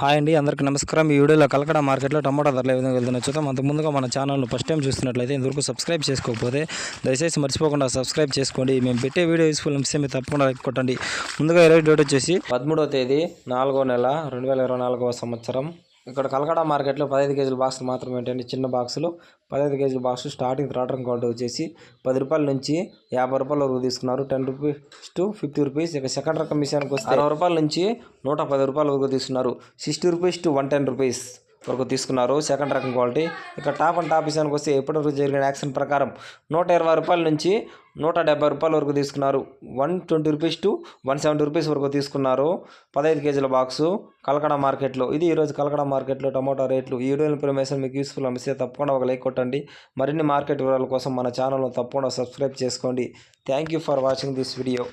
Hi అండి అందరికీ నమస్కారం. ఈ వీడియోలో కలకడ మార్కెట్లో టమాటా ధరలు ఏ విధంగా వెళ్తున్నా చూద్దాం. అంతకుముందుగా మన ఛానల్ను ఫస్ట్ టైం చూస్తున్నట్లయితే ఇంతవరకు సబ్స్క్రైబ్ చేసుకోకపోతే దయచేసి మర్చిపోకుండా సబ్స్క్రైబ్ చేసుకోండి. మేము పెట్టే వీడియో యూస్ఫుల్ అంశం మీరు తప్పకుండా కొట్టండి. ముందుగా ఇరవై డేట్ వచ్చేసి పదమూడవ తేదీ నాలుగో నెల రెండు వేల ఇరవై సంవత్సరం. ఇక్కడ కలకడ మార్కెట్లో పదహైదు కేజీల బాక్సులు మాత్రమే ఏంటంటే చిన్న బాక్సులు. పదహైదు కేజీల బాక్స్ స్టార్టింగ్ త్రాటం క్వాలిటీ వచ్చేసి పది రూపాయల నుంచి యాభై రూపాయల వరకు తీసుకున్నారు. Ten rupees to fifty rupees ఇక సెకండ్ రకం విషయానికి వస్తే అరవై రూపాయల నుంచి నూట పది రూపాయల వరకు తీసుకున్నారు. Sixty rupees to one ten rupees వరకు తీసుకున్నారు. సెకండ్ రకం క్వాలిటీ ఇక టాప్ అండ్ టాప్ విషయానికి వస్తే ఎప్పటివరకు జరిగిన యాక్షన్ ప్రకారం నూట ఇరవై రూపాయల నుంచి నూట డెబ్బై రూపాయల వరకు తీసుకున్నారు. One twenty rupees to one seventy rupees వరకు తీసుకున్నారు. పదహైదు కేజీల బాక్సు కలకడ మార్కెట్లో ఇది ఈరోజు కలకడ మార్కెట్లో టమాటో రేట్లు. ఈ వీడియో ఇన్ఫర్మేషన్ మీకు యూస్ఫుల్ అనిపిస్తే తప్పకుండా ఒక లైక్ కొట్టండి. మరిన్ని మార్కెట్ వివరాల కోసం మన ఛానల్ను తప్పకుండా సబ్స్క్రైబ్ చేసుకోండి. Thank you for watching this video